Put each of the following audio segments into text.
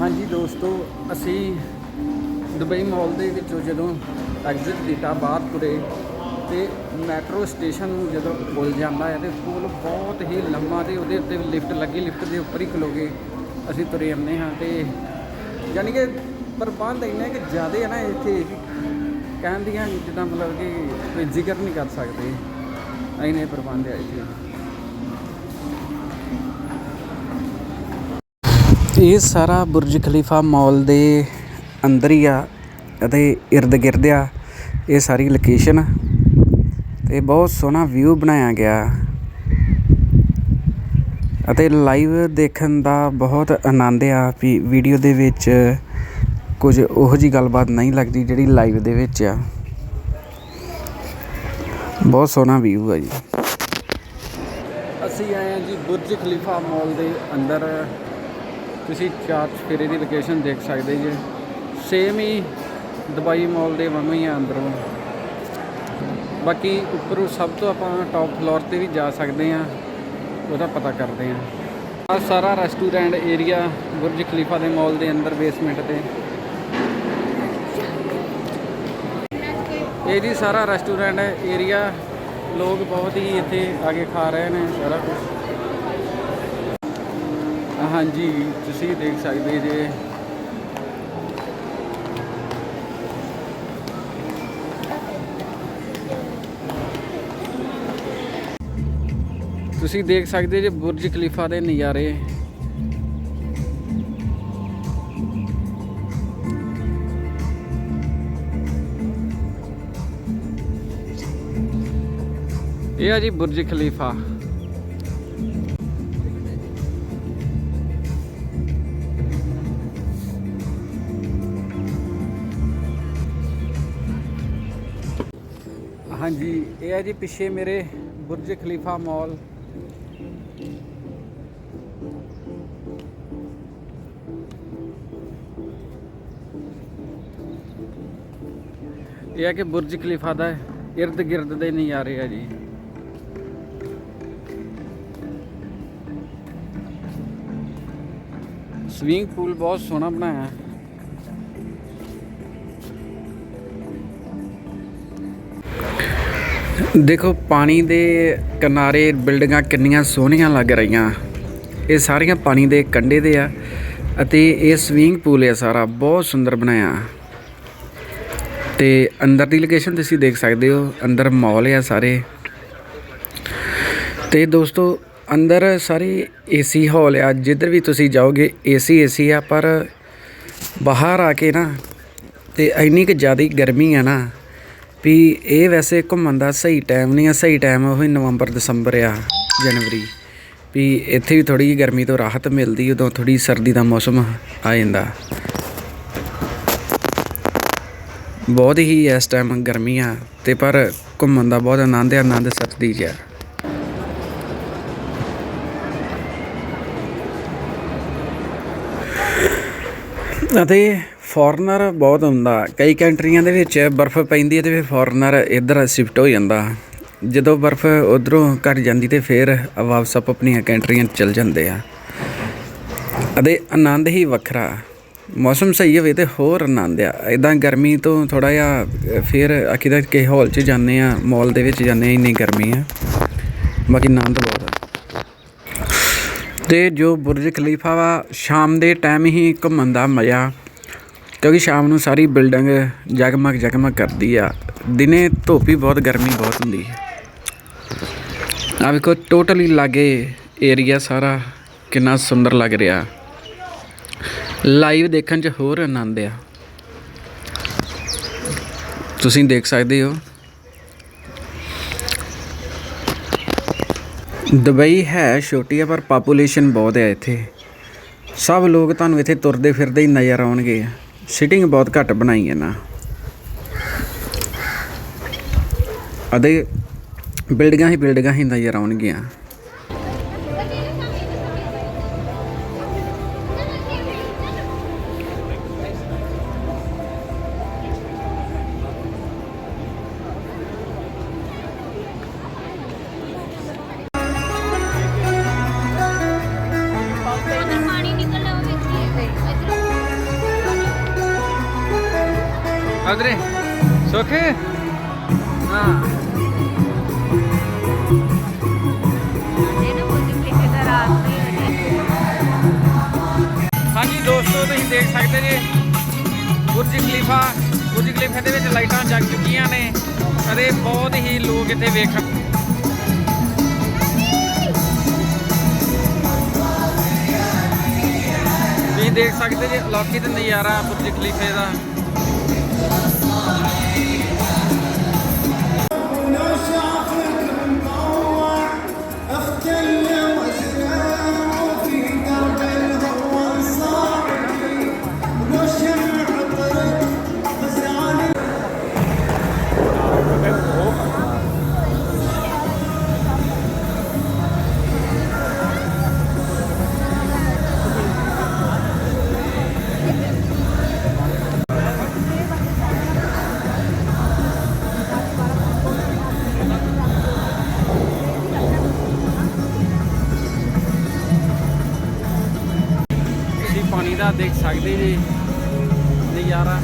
ਹਾਂਜੀ ਦੋਸਤੋ, ਅਸੀਂ ਦੁਬਈ ਮਾਲ ਦੇ ਵਿੱਚੋਂ ਜਦੋਂ ਐਗਜ਼ਿਟ ਕੀਤਾ ਬਾਹਰ ਤੁਰੇ ਤੇ ਮੈਟਰੋ ਸਟੇਸ਼ਨ ਨੂੰ ਜਦੋਂ ਪੁੱਲ ਜਾਂਦਾ ਹੈ ਤੇ ਪੁੱਲ ਬਹੁਤ ਹੀ ਲੰਮਾ ਤੇ ਉਹਦੇ ਉੱਤੇ ਲਿਫਟ ਲੱਗੀ ਲਿਫਟ ਦੇ ਉੱਪਰ ਹੀ ਖਲੋਗੇ, ਅਸੀਂ ਤੁਰੇ ਆਉਂਦੇ ਹਾਂ ਤੇ ਯਾਨੀ ਕਿ ਪ੍ਰਬੰਧ ਇੰਨੇ ਕਿ ਜ਼ਿਆਦਾ ਹੈ ਨਾ ਇੱਥੇ, ਕਹਿਣ ਦੀਆਂ ਜਿੱਦਾਂ ਮਤਲਬ ਕਿ ਕੋਈ ਜ਼ਿਕਰ ਨਹੀਂ ਕਰ ਸਕਦੇ। ਇੰਨੇ ਪ੍ਰਬੰਧ ਹੈ ਇੱਥੇ। ਇਹ ਸਾਰਾ ਬੁਰਜ ਖਲੀਫਾ ਮਾਲ ਦੇ ਅੰਦਰ ਹੀ ਆ ਅਤੇ ਇਰਦ ਗਿਰਦ ਆ, ਇਹ ਸਾਰੀ ਲੋਕੇਸ਼ਨ ਤੇ ਬਹੁਤ ਸੋਹਣਾ ਵਿਊ ਬਣਾਇਆ ਗਿਆ। ਅਤੇ ਲਾਈਵ ਦੇਖਣ ਦਾ ਬਹੁਤ ਆਨੰਦ ਆ ਵੀ ਵੀਡੀਓ ਦੇ ਵਿੱਚ ਕੁਝ ਉਹੋ ਜੀ ਗੱਲਬਾਤ ਨਹੀਂ ਲੱਗਦੀ ਜਿਹੜੀ ਲਾਈਵ ਦੇ ਵਿੱਚ ਆ। ਬਹੁਤ ਸੋਹਣਾ ਵਿਊ ਆ ਜੀ। ਅਸੀਂ ਆਏ ਹਾਂ ਜੀ ਬੁਰਜ ਖਲੀਫਾ ਮਾਲ ਦੇ ਅੰਦਰ। ਤੁਸੀਂ ਚਾਰ ਚਫੇਰੇ ਦੀ ਲੋਕੇਸ਼ਨ ਦੇਖ ਸਕਦੇ ਜੀ। ਸੇਮ ਹੀ ਦੁਬਈ ਮਾਲ ਦੇ ਵਾਂਗੂ ਹੀ ਆ ਅੰਦਰੋਂ। ਬਾਕੀ ਉੱਪਰੋਂ ਸਭ ਤੋਂ ਆਪਾਂ ਟੌਪ ਫਲੋਰ ਤੇ ਵੀ ਜਾ ਸਕਦੇ ਆ ਉਹਦਾ ਪਤਾ ਕਰਦੇ ਆ ਆ ਸਾਰਾ ਰੈਸਟੋਰੈਂਟ ਏਰੀਆ ਬੁਰਜ ਖਲੀਫਾ ਦੇ ਮਾਲ ਦੇ ਅੰਦਰ ਬੇਸਮੈਂਟ ਤੇ। ਇਹ ਜੀ ਸਾਰਾ ਰੈਸਟੋਰੈਂਟ ਏਰੀਆ ਲੋਕ ਬਹੁਤ ਹੀ ਇੱਥੇ ਆ ਕੇ ਖਾ ਰਹੇ ਨੇ ਸਾਰਾ ਕੁਝ ਹਾਂਜੀ, ਤੁਸੀਂ ਦੇਖ ਸਕਦੇ ਜੇ। ਤੁਸੀਂ ਦੇਖ ਸਕਦੇ ਜੇ ਬੁਰਜ ਖਲੀਫਾ ਦੇ ਨਜ਼ਾਰੇ। ਇਹ ਆ ਜੀ ਬੁਰਜ ਖਲੀਫਾ। ਹਾਂਜੀ, ਇਹ ਹੈ ਜੀ ਪਿੱਛੇ ਮੇਰੇ ਬੁਰਜ ਖਲੀਫਾ ਮਾਲ। ਇਹ ਹੈ ਕਿ ਬੁਰਜ ਖਲੀਫਾ ਦਾ ਇਰਦ ਗਿਰਦ ਦੇ ਨਜ਼ਾਰੇ ਆ ਜੀ। ਸਵਿੰਗ ਪੂਲ ਬਹੁਤ ਸੋਹਣਾ ਬਣਾਇਆ। ਹੈ ਦੇਖੋ, ਪਾਣੀ ਦੇ ਕਿਨਾਰੇ ਬਿਲਡਿੰਗਾਂ ਕਿੰਨੀਆਂ ਸੋਹਣੀਆਂ ਲੱਗ ਰਹੀਆਂ। ਇਹ ਸਾਰੀਆਂ ਪਾਣੀ ਦੇ ਕੰਢੇ ਦੇ ਆ ਅਤੇ ਇਹ ਸਵਿਮਿੰਗ ਪੂਲ ਹੈ ਸਾਰਾ, ਬਹੁਤ ਸੁੰਦਰ ਬਣਾਇਆ। ਤੇ ਅੰਦਰ ਦੀ ਲੋਕੇਸ਼ਨ ਤੁਸੀਂ ਦੇਖ ਸਕਦੇ ਹੋ, ਅੰਦਰ ਮਾਲ ਆ ਸਾਰੇ। ਤੇ ਦੋਸਤੋ, ਅੰਦਰ ਸਾਰੇ ਏਸੀ ਹਾਲ ਆ, ਜਿੱਧਰ ਵੀ ਤੁਸੀਂ ਜਾਓਗੇ ਏਸੀ ਏਸੀ ਆ, ਪਰ ਬਾਹਰ ਆ ਕੇ ਨਾ, ਤੇ ਇੰਨੀ ਕਿ ਜ਼ਿਆਦਾ ਗਰਮੀ ਆ ਨਾ ਵੀ ਇਹ ਵੈਸੇ ਘੁੰਮਣ ਦਾ ਸਹੀ ਟਾਈਮ ਨਹੀਂ ਆ, ਸਹੀ ਟਾਈਮ ਉਹ ਨਵੰਬਰ, ਦਸੰਬਰ ਆ, ਜਨਵਰੀ। ਵੀ ਇੱਥੇ ਵੀ ਥੋੜੀ ਜਿਹੀ ਗਰਮੀ ਤੋਂ ਰਾਹਤ ਮਿਲਦੀ ਉਦੋਂ ਥੋੜੀ ਸਰਦੀ ਦਾ ਮੌਸਮ ਆ ਜਾਂਦਾ। ਬਹੁਤ ਹੀ ਇਸ ਟਾਈਮ ਗਰਮੀ ਆ, ਤੇ ਪਰ ਘੁੰਮਣ ਦਾ ਬਹੁਤ ਆਨੰਦ ਆ, ਆਨੰਦ ਸਰਦੀ 'ਚ ਅਤੇ ਫੋਰਨਰ ਬਹੁਤ ਹੁੰਦਾ। ਕਈ ਕੰਟਰੀਆਂ ਦੇ ਵਿੱਚ ਬਰਫ਼ ਪੈਂਦੀ ਹੈ ਤੇ ਫਿਰ ਫੋਰਨਰ ਇੱਧਰ ਸ਼ਿਫਟ ਹੋ ਜਾਂਦਾ। ਜਦੋਂ ਬਰਫ਼ ਉਧਰੋਂ ਘਟ ਜਾਂਦੀ ਤੇ ਫਿਰ ਵਾਪਸ ਆਪ ਆਪਣੀਆਂ ਕੰਟਰੀਆਂ 'ਚ ਚਲ ਜਾਂਦੇ ਆ। ਅਤੇ ਆਨੰਦ ਹੀ ਵੱਖਰਾ। ਮੌਸਮ ਸਹੀ ਹੋਵੇ ਤੇ ਹੋਰ ਆਨੰਦ ਆ। ਇਦਾਂ ਗਰਮੀ ਤੋਂ ਥੋੜਾ ਜਿਹਾ ਅ, ਫਿਰ ਆਖੀਦਾ ਕਿ ਹਾਲ 'ਚ ਜਾਂਦੇ ਆ ਮਾਲ ਦੇ ਵਿੱਚ ਜਾਂਦੇ ਆ ਇੰਨੀ ਗਰਮੀ ਆ। ਬਾਕੀ ਆਨੰਦ ਬਹੁਤ ਆ। ਤੇ ਜੋ ਬੁਰਜ ਖਲੀਫਾ ਵਾ ਸ਼ਾਮ ਦੇ ਟਾਈਮ ਹੀ ਘੁੰਮਣ ਦਾ ਮਜ਼ਾ। ਕਿਉਂਕਿ ਸ਼ਾਮ ਨੂੰ ਸਾਰੀ ਬਿਲਡਿੰਗ ਜਗਮਗ ਜਗਮਗ ਕਰਦੀ ਆ। ਦਿਨੇ ਧੁੱਪ ਹੀ ਬਹੁਤ, ਗਰਮੀ ਬਹੁਤ ਹੁੰਦੀ ਹੈ। ਆ ਵੇਖੋ, ਟੋਟਲੀ ਲਾਗੇ ਏਰੀਆ ਸਾਰਾ ਕਿੰਨਾ ਸੁੰਦਰ ਲੱਗ ਰਿਹਾ। ਲਾਈਵ ਦੇਖਣ 'ਚ ਹੋਰ ਆਨੰਦ ਆ। ਤੁਸੀਂ ਦੇਖ ਸਕਦੇ ਹੋ। ਦੁਬਈ ਹੈ ਛੋਟੀ ਆ, ਪਰ ਪਾਪੂਲੇਸ਼ਨ ਬਹੁਤ ਹੈ ਇੱਥੇ। ਸਭ ਲੋਕ ਤੁਹਾਨੂੰ ਇੱਥੇ ਤੁਰਦੇ ਫਿਰਦੇ ਹੀ ਨਜ਼ਰ ਆਉਣਗੇ। ਸਿਟਿੰਗ ਬਹੁਤ ਘੱਟ ਬਣਾਈ ਹੈ ਨਾ। ਅਤੇ ਬਿਲਡਿੰਗਾਂ ਹੀ ਬਿਲਡਿੰਗਾਂ ਹੀ ਨਜ਼ਰ ਆਉਣਗੀਆਂ। ਲਿਖੇ ਦਾ ਰਾਤ ਨਹੀਂ ਹਾਂਜੀ ਦੋਸਤੋ ਤੁਸੀਂ ਦੇਖ ਸਕਦੇ ਜੇ ਬੁਰਜ ਖਲੀਫਾ ਬੁਰਜ ਖਲੀਫਾ ਦੇ ਵਿੱਚ ਲਾਈਟਾਂ ਜਗ ਚੁੱਕੀਆਂ ਨੇ ਅਤੇ ਬਹੁਤ ਹੀ ਲੋਕ ਇੱਥੇ ਵੇਖਣ। ਤੁਸੀਂ ਦੇਖ ਸਕਦੇ ਜੇ ਅਲੌਕਿਕ ਨਜ਼ਾਰਾ ਬੁਰਜ ਖਲੀਫੇ ਦਾ। Oh, ਦਾ ਦੇਖ ਸਕਦੇ ਜੀ ਨਜ਼ਾਰਾ।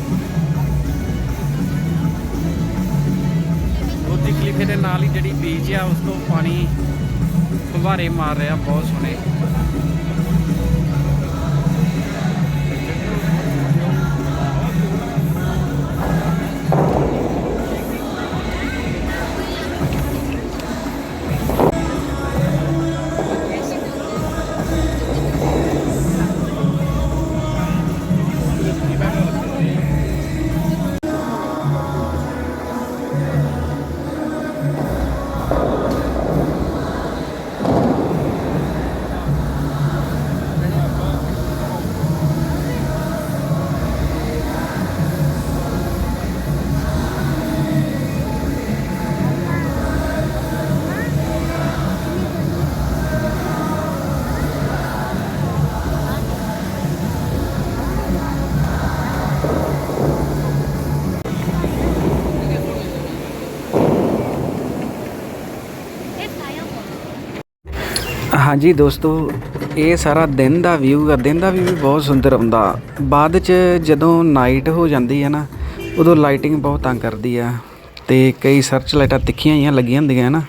ਬੁਰਜ ਖਲੀਫੇ ਦੇ ਨਾਲ ਹੀ ਜਿਹੜੀ ਬੀਚ ਆ, ਉਸ ਤੋਂ ਪਾਣੀ ਫੁਹਾਰੇ ਮਾਰ ਰਿਹਾ ਬਹੁਤ ਸੋਹਣੇ। ਹਾਂਜੀ ਦੋਸਤੋ, ਇਹ ਸਾਰਾ ਦਿਨ ਦਾ ਵਿਊ ਆ। ਦਿਨ ਦਾ ਵੀ ਬਹੁਤ ਸੁੰਦਰ ਆਉਂਦਾ ਬਾਅਦ ਚ ਜਦੋਂ ਨਾਈਟ ਹੋ ਜਾਂਦੀ ਹੈ ਨਾ, ਉਦੋਂ ਲਾਈਟਿੰਗ ਬਹੁਤ ਤੰਗ ਕਰਦੀ ਆ। ਤੇ ਕਈ ਸਰਚ ਲਾਈਟਾਂ ਤਿੱਖੀਆਂ ਹੀ ਲੱਗੀਆਂ ਹੁੰਦੀਆਂ ਨਾ।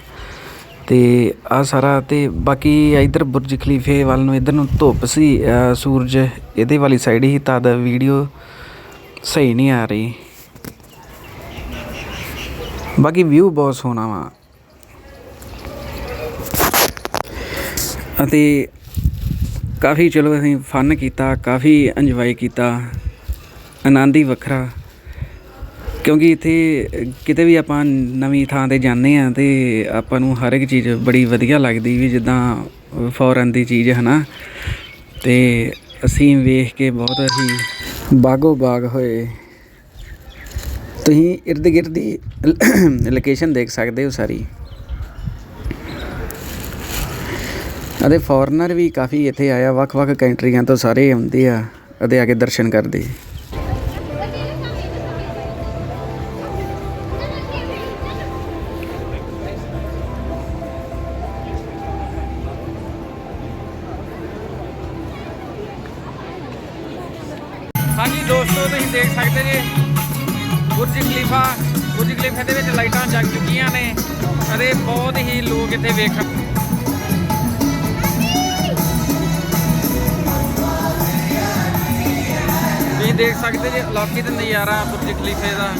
ਤੇ ਆ ਸਾਰਾ ਤੇ ਬਾਕੀ ਇਧਰ ਬੁਰਜ ਖਲੀਫੇ ਵੱਲ ਨੂੰ, ਇਧਰ ਨੂੰ ਧੁੱਪ ਸੀ ਸੂਰਜ, ਇਹਦੇ ਵਾਲੀ ਸਾਈਡ ਹੀ ਤਦ ਵੀਡੀਓ ਸਹੀ ਨਹੀਂ ਆ ਰਹੀ। ਬਾਕੀ ਵਿਊ ਬਹੁਤ ਸੋਹਣਾ ਵਾ। ਅਤੇ ਕਾਫੀ ਚਲੋ ਅਸੀਂ ਫਨ ਕੀਤਾ, ਕਾਫੀ ਇੰਜੋਏ ਕੀਤਾ, ਆਨੰਦ ਹੀ ਵੱਖਰਾ। ਕਿਉਂਕਿ ਇੱਥੇ ਕਿਤੇ ਵੀ ਆਪਾਂ ਨਵੀਂ ਥਾਂ ਤੇ ਜਾਂਦੇ ਆ ਤੇ ਆਪਾਂ ਨੂੰ ਹਰ ਇੱਕ ਚੀਜ਼ ਬੜੀ ਵਧੀਆ ਲੱਗਦੀ ਵੀ ਜਿੱਦਾਂ ਫੋਰਨ ਦੀ ਚੀਜ਼ ਹੈ ਨਾ ਤੇ ਅਸੀਂ ਵੇਖ ਕੇ ਬਹੁਤ ਹੀ ਬਾਗੋ ਬਾਗ ਹੋਏ। ਤੁਸੀਂ ਇਰਦ ਗਿਰਦ ਦੀ ਲੋਕੇਸ਼ਨ ਦੇਖ ਸਕਦੇ ਹੋ ਸਾਰੀ। ਅਤੇ ਫੋਰਨਰ ਵੀ ਕਾਫੀ ਇੱਥੇ ਆਇਆ, ਵੱਖ-ਵੱਖ ਕੰਟਰੀਆਂ ਤੋਂ ਸਾਰੇ ਆਉਂਦੇ ਆ ਅਤੇ ਆ ਕੇ ਦਰਸ਼ਨ ਕਰਦੇ। ਹਾਂਜੀ, ਦੋਸਤੋ, ਤੁਸੀਂ ਦੇਖ ਸਕਦੇ ਜੇ, ਬੁਰਜ ਖਲੀਫਾ, ਬੁਰਜ ਖਲੀਫੇ ਦੇ ਵਿੱਚ ਲਾਈਟਾਂ ਜਗ ਚੁੱਕੀਆਂ ਨੇ। ਅਤੇ ਬਹੁਤ ਹੀ ਲੋਕ ਇੱਥੇ ਵੇਖਣ ਦੇਖ ਸਕਦੇ ਜੇ ਅਲੌਕਿਕ ਨਜ਼ਾਰਾ ਬੁਰਜ ਖਲੀਫੇ ਦਾ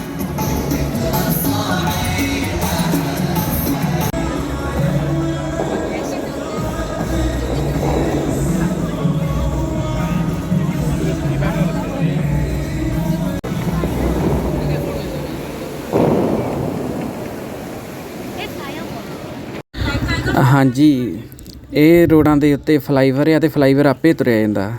ਹਾਂਜੀ, ਇਹ ਰੋਡਾਂ ਦੇ ਉੱਤੇ ਫਲਾਈਓਵਰ ਆ ਤੇ ਫਲਾਈਓਵਰ ਆਪੇ ਤੁਰਿਆ ਜਾਂਦਾ।